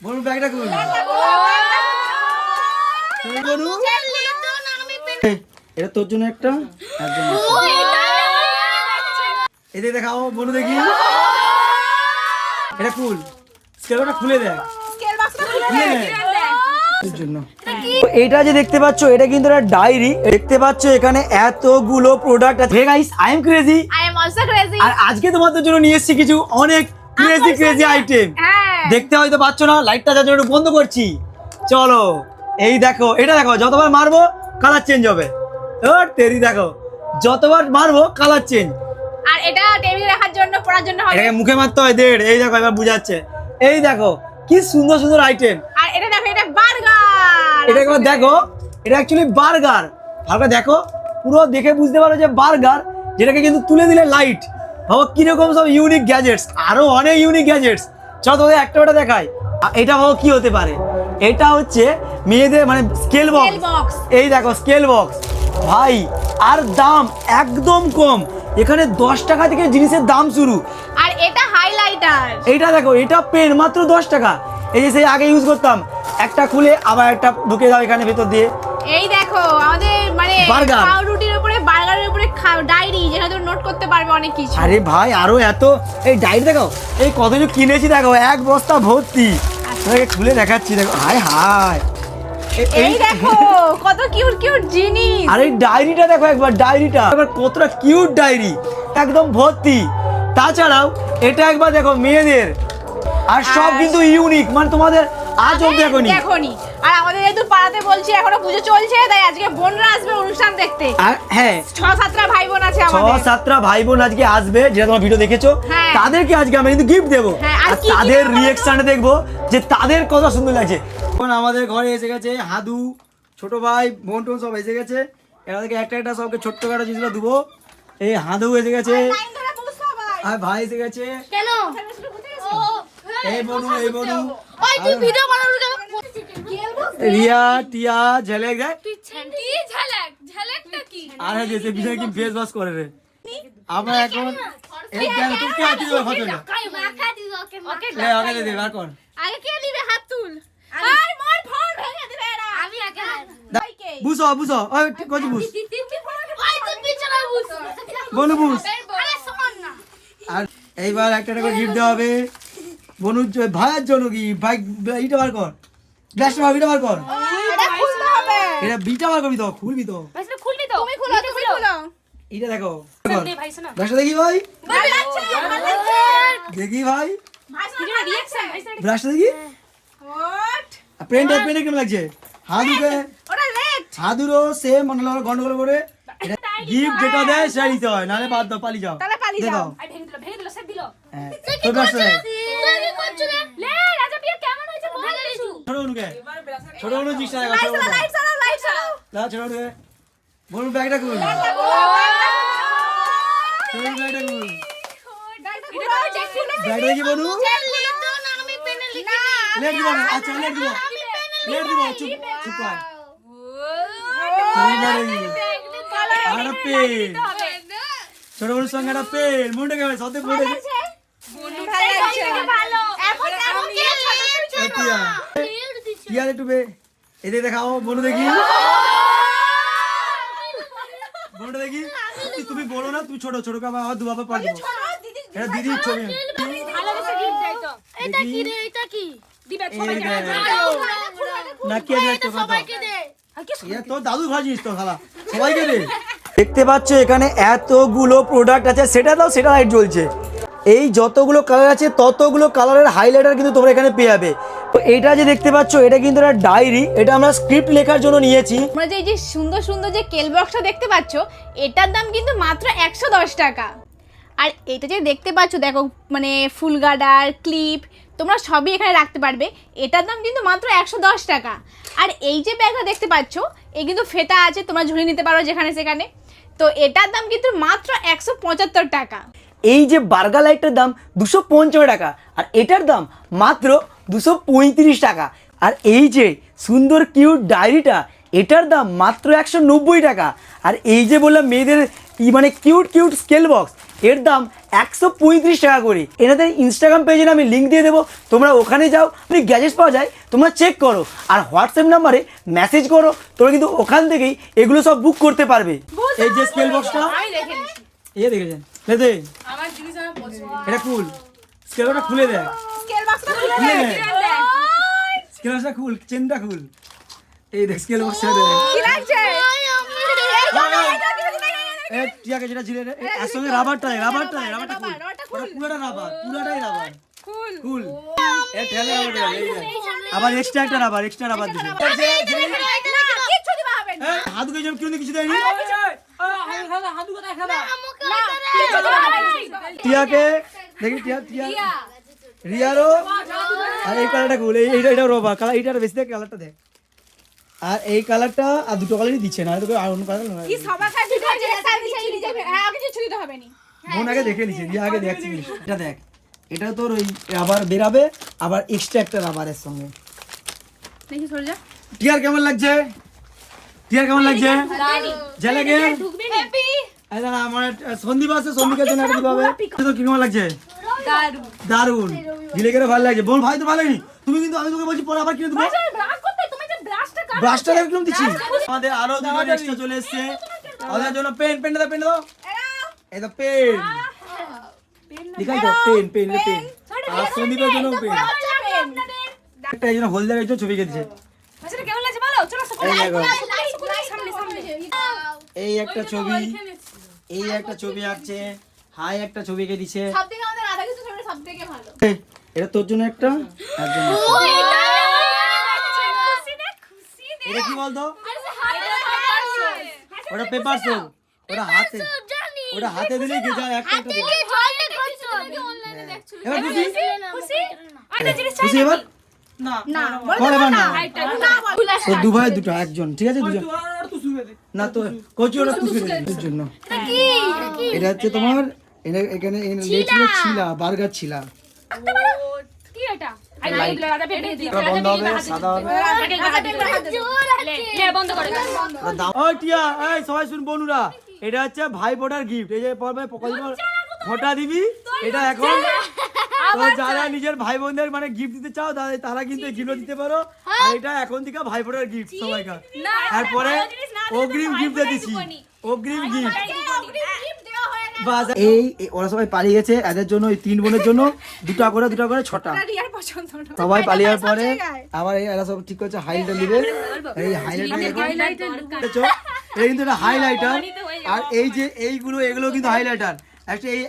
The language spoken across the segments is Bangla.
বনু ব্যাগটা তুমি বনু এটা তোর জন্য একটা? একটা। এদিকে দেখাও বনু দেখি এটা খুল। স্কেলটা খুলে দেখ। খুলে দেখ। এটা যে দেখতে পাচ্ছ এটা কিন্তু একটা ডায়েরি। দেখতে পাচ্ছ এখানে এতগুলো প্রোডাক্ট আছে। Hey guys I am crazy I am also crazy. আর আজকে তোমাদের জন্য নিয়ে এসেছি কিছু অনেক ক্রেজি ক্রেজি আইটেম। দেখতে হয়তো পাচ্ছ না লাইটটা যার জন্য একটু বন্ধ করছি। চলো এই দেখো এটা দেখো যতবার মারবো কালার চেঞ্জ হবে। ওর তেরি দেখো যতবার মারবো কালার চেঞ্জ আর এটা টেবিলে রাখার জন্য পড়ার জন্য হবে। এটাকে মুখে মারতে হয় দেড় এই দেখো এবার বুঝাচ্ছে। এই দেখো কি সুন্দর সুন্দর আইটেম আর এটা দেখো এটা বার্গার এটা একবার দেখো এটা অ্যাকচুয়ালি বার্গার ভালো দেখো পুরো দেখে বুঝতে পারো যে বার্গার যেটাকে কিন্তু তুলে দিলে লাইট ভাবো কীরকম সব ইউনিক গ্যাজেটস আরও অনেক ইউনিক গ্যাজেটস চলো তোদের একটা ওটা দেখাই। এটা ভাবো কি হতে পারে? এটা হচ্ছে মেয়েদের মানে স্কেল বক্স এই দেখো স্কেল বক্স ভাই আর দাম একদম কম। এখানে দশ টাকা থেকে জিনিসের দাম শুরু। আর এটা হাইলাইটার এইটা দেখো এটা পেন মাত্র দশ টাকা। এই যে সেই আগে ইউজ করতাম। একটা খুলে আবার একটা ঢুকে দাও এখানে ভেতর দিয়ে। এই দেখো আমাদের মানে Burger। পাউরুটির উপরে ডায়েরি যেটা তুমি নোট করতে পারবে অনেক কিছু। আরে ভাই আরও এত। এই ডাইট দেখো এই কত কিছু কিনেছি দেখো এক বস্তা ভর্তি। তোমাকে খুলে দেখাচ্ছি দেখো। হায় হায়। এই দেখো কত কিউট কিউট জিনিস। আর ডায়েরিটা দেখো একবার ডায়েরিটা একবার কতটা কিউট ডায়েরি একদম ভর্তি। তাছাড়াও এটা একবার দেখো মেয়েদের। আর সব কিন্তু ইউনিক মানে তোমাদের আজ অব্দি দেখোনি দেখনি আর আমাদের যেহেতু পাড়াতে বলছি এখনও পুজো চলছে তাই আজকে বোনরা আসবে অনুষ্ঠান দেখতে। আর হ্যাঁ। ছ সাতটা ভাই বোন আছে ছ সাতটা ভাই বোন আজকে আসবে যেটা তোমার ভিডিও দেখেছ। হ্যাঁ। তাদেরকে আজকে আমরা কিন্তু গিফট দেবো। হ্যাঁ, আর তাদের? রিয়েকশনটা দেখব যে তাদের কত সুন্দর লাগছে। এখন আমাদের ঘরে এসে গেছে হাদু ছোট ভাই বোন টোন সব এসে গেছে। এরা থেকে একটা একটা সবকে ছোট্ট কাটা জিনিসগুলো দেবো। এই হাদু এসে গেছে। আর ভাই এসে গেছে। কেন? এই বনু এই বনু। ওই তুই ভিডিও বানানোর রিয়া টিয়া ঝেলেক দেখ। তুই ছেন্টি ঝালাক ঝালাকটা কি? আর যে বিজয় কি ফেস ওয়াশ করে রে। আমরা এখন এই দেখ তুই কে আছিস ওই ফটোটা কাই মাখা দিস ওকে ওকে এ আগে দে দে বার কর আগে কে দিবে? হাত তুল। আর মোর ফোন ভেঙে দিবে এরা। আমি আগে বুঝো বুঝো। ওই কচি বুঝ। ওই তুই পিছনে বস। বনু বুঝ। আরে শোন না। আর এইবার একটা একটা করে গিফট দেওয়া হবে। বনুর ভাইয়ের জন্য কি ভাই এইটা বার কর। গ্লাসটা বার বিটা বার কর। এটা এটা বিটা বার করবি তো খুলবি তো। খুলবি তো। তুমি খুলো তুমি খুলো। এইটা দেখো। দে দেখি ভাই। দেখি ভাই। গ্লাসটা দেখি। পেনটা পেনে কেমন লাগছে? হাদুকে হাদুরও সেম মনে হলো গন্ডগোল করে। গিফট যেটা দেয় সেটা নিতে হয়। নাহলে বাদ দাও পালিয়ে যাও। তাহলে পালিয়ে যাও। ভেঙে দিল ভেঙে দিল সব দিল। হ্যাঁ, লে রাজা বিয়া কেমন হয়েছে কিছু ছোট অনুকে ছোট অনু জিনিসটা লাইট চালাও লাইট চালাও দাও ছোট অনুকে বলুন ব্যাগটা খুল বলুন ব্যাগটা খুল ব্যাগটা দেখি বলু লেট দিব না আচ্ছা লেট দিব। লেট দিব চুপ চুপ কর। তুমি ব্যাগটা দেখি আর পেন। ছোট বড়ুর সঙ্গে একটা পেন। মনটা কেমন সত্যি পড়ে ভালো কি টিয়া। টিয়া একটু বে এদিকে দেখাও বনু দেখি। বনুটা দেখি। তুমি বড় না তুমি ছোট ছোট বাবা পার দিব এটা দিদির ছবি। ভালোবেসে গিফট দেয় তো। এটা কি রে এটা কি? দিবে সবাইকে না কে দেখতো কথা সবাইকে দে। তো দাদু ভাজিস তো খালা সবাইকে দে। দেখতে পাচ্ছ এখানে এতগুলো প্রোডাক্ট আছে সেটা দাও সেটা লাইট জ্বলছে। এই যতগুলো কালার আছে, ততগুলো কালারের হাইলাইটার কিন্তু তোমরা এখানে পেয়ে যাবে। তো এটা যে দেখতে পাচ্ছ, এটা কিন্তু একটা ডায়েরি এটা আমরা স্ক্রিপ্ট লেখার জন্য নিয়েছি। তোমরা যে এই যে সুন্দর সুন্দর যে কেল বক্সটা দেখতে পাচ্ছ, এটার দাম কিন্তু মাত্র একশো দশ টাকা। আর এটা যে দেখতে পাচ্ছ, দেখো মানে ফুল গার্ডার ক্লিপ তোমরা সবই এখানে রাখতে পারবে। এটার দাম কিন্তু মাত্র একশো দশ টাকা। আর এই যে ব্যাগটা দেখতে পাচ্ছ এই কিন্তু ফেটা আছে, তোমরা ঝুলিয়ে নিতে পারো যেখানে সেখানে। তো এটার দাম কিন্তু মাত্র একশো পঁচাত্তর টাকা। এই যে বার্গার লাইটটার দাম দুশো পঞ্চান্ন টাকা আর এটার দাম মাত্র দুশো পঁয়ত্রিশ টাকা। আর এই যে সুন্দর কিউট ডায়েরিটা এটার দাম মাত্র একশো নব্বই টাকা। আর এই যে বললাম মেয়েদের মানে কিউট কিউট স্কেল বক্স এর দাম একশো পঁয়ত্রিশ টাকা করে। এনাদের ইনস্টাগ্রাম পেজে আমি লিঙ্ক দিয়ে দেবো তোমরা ওখানে যাও তুমি গ্যাজেট পাওয়া যায় তোমরা চেক করো। আর হোয়াটসঅ্যাপ নাম্বারে মেসেজ করো তোমরা কিন্তু ওখান থেকেই এগুলো সব বুক করতে পারবে। এই যে স্কেল বক্সটা আমি দেখে দেখেছেন এটা খুল স্কেল বক্সটা খুলে দেয় স্কেল বক্সটা খুলে খুলে দে। স্কেল বক্সটা খুল চেনটা খুল এই দেখ স্কেল বক্সটা দেখ কি লাগছে এ টিয়াকে যেটা ছিল রে, এর রাবারটা রাবারটা রাবারটা খুল পুরোটা রাবার পুরোটাই রাবার ফুল কুল এ ঠেলে রাবার দেখ। আবার এক্সট্রা একটা রাবার এক্সট্রা রাবার দিবা হবে না যেমন কিরম কিছু দেয়নি কিচ্ছু দিবা হবে না টিয়াকে? দেখি টিয়া টিয়া। রিয়ারও? আর এই কালারটা কুল এই এইটা এটা রবার কালার এইটা বেশি দেখ কালারটা দেখ আর এই কালারটা আর দুটো কালারই দিচ্ছে না তোকে আর অন্য কালার নয় কি সবার কাছে হ্যাঁ আগে কিছু দিতে হবে? নি। মন আগে দেখে নিছে রিয়া আগে দেখছি এটা দেখ এটা তোর ওই রাবার বেরাবে আবার এক্সট্রা একটা রাবারের সঙ্গে। দেখি সরে যা। টিয়ার কেমন লাগছে? টিয়ার কেমন লাগছে? যা লাগে হ্যাপি এই আমার একটা সন্দীপ আছে সন্দীপের জন্য একটা দিতে হবে কি কেমন লাগছে? দারুণ গিলে গেলে ভালো লাগছে? বোন ভাই তো ভালো তুমি কিন্তু আমি তোকে বলছি পরে আবার কিনে দেবো। ব্রাশ করতে তুমি যে ব্রাশটা কাট ব্রাশটা দিচ্ছি আমাদের আরও দুজন এক্সট্রা চলে এসেছে। ওদের জন্য পেন পেন দাও পেন দাও। এই তো পেন। লিখাই তো পেন পেন পেন। আর সন্দীপের জন্য পেন। একটা এই জন্য হলদার একজন ছবি কেটেছে। আচ্ছা কেমন লাগছে বলো? চলো এই দেখো। সামনে সামনে। এই একটা ছবি। এই একটা ছবি আঁকছে হাই একটা ছবি এঁকে দিছে। সব আমাদের রাধা কিছু ছবিটা সব ভালো। এটা তোর জন্য একটা। এটা কি বলতো? ওটা পেপার সোল ওটা হাতে ওটা হাতে দিলেই গেজা একটা একটা দেবে। এবার খুশি? খুশি? এবার? না কর এবার না না বল। তো দু ভাই দুটো একজন ঠিক আছে দুজন? না তো কচু ওটা খুশি তোর জন্য। এটা হচ্ছে তোমার এটা এখানে লেগেছিল ছিলা! বার্গার ছিলা। কি এটা? সবাই শুন বনুরা এটা হচ্ছে ভাই ফোটার গিফট এই যে পর্বে ফোটা দিবি এটা এখন তো যারা নিজের ভাই বোনদের মানে গিফট দিতে চাও তাদের তারা কিন্তু গিফট দিতে পারো। আর এটা এখন থেকে ভাই ফোটার গিফট সবাইকার। তারপরে অগ্রিম গিফট দিয়ে দিচ্ছি অগ্রিম গিফট হয়। এই এই ওরা সবাই পালিয়ে গেছে এদের জন্য ওই তিন বোনের জন্য দুটা করে দুটা করে ছটা। সবাই পালিয়ে যাওয়ার পরে আবার এই এরা সব ঠিক করছে হাইলাইটার দিবে। এই হাইলাইটার এই কিন্তু এটা হাইলাইটার আর এই যে এইগুলো এগুলো কিন্তু হাইলাইটার একটা এই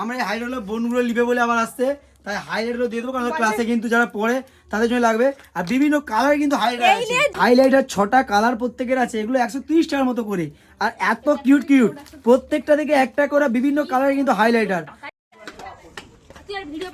আমরা এই হাইলাইটার বোনগুলো নিবে বলে আবার আসছে। তাই হাইলাইটার দিয়ে দেবো কারণ ক্লাসে কিন্তু যারা পড়ে তাদের জন্য লাগবে। আর বিভিন্ন কালার কিন্তু হাইলাইটার আছে। হাইলাইটার ছটা কালার প্রত্যেকের আছে এগুলো একশো তিরিশ টাকার মতো করে। আর এত কিউট কিউট প্রত্যেকটা থেকে একটা করে বিভিন্ন কালারের কিন্তু হাইলাইটার ভিডিও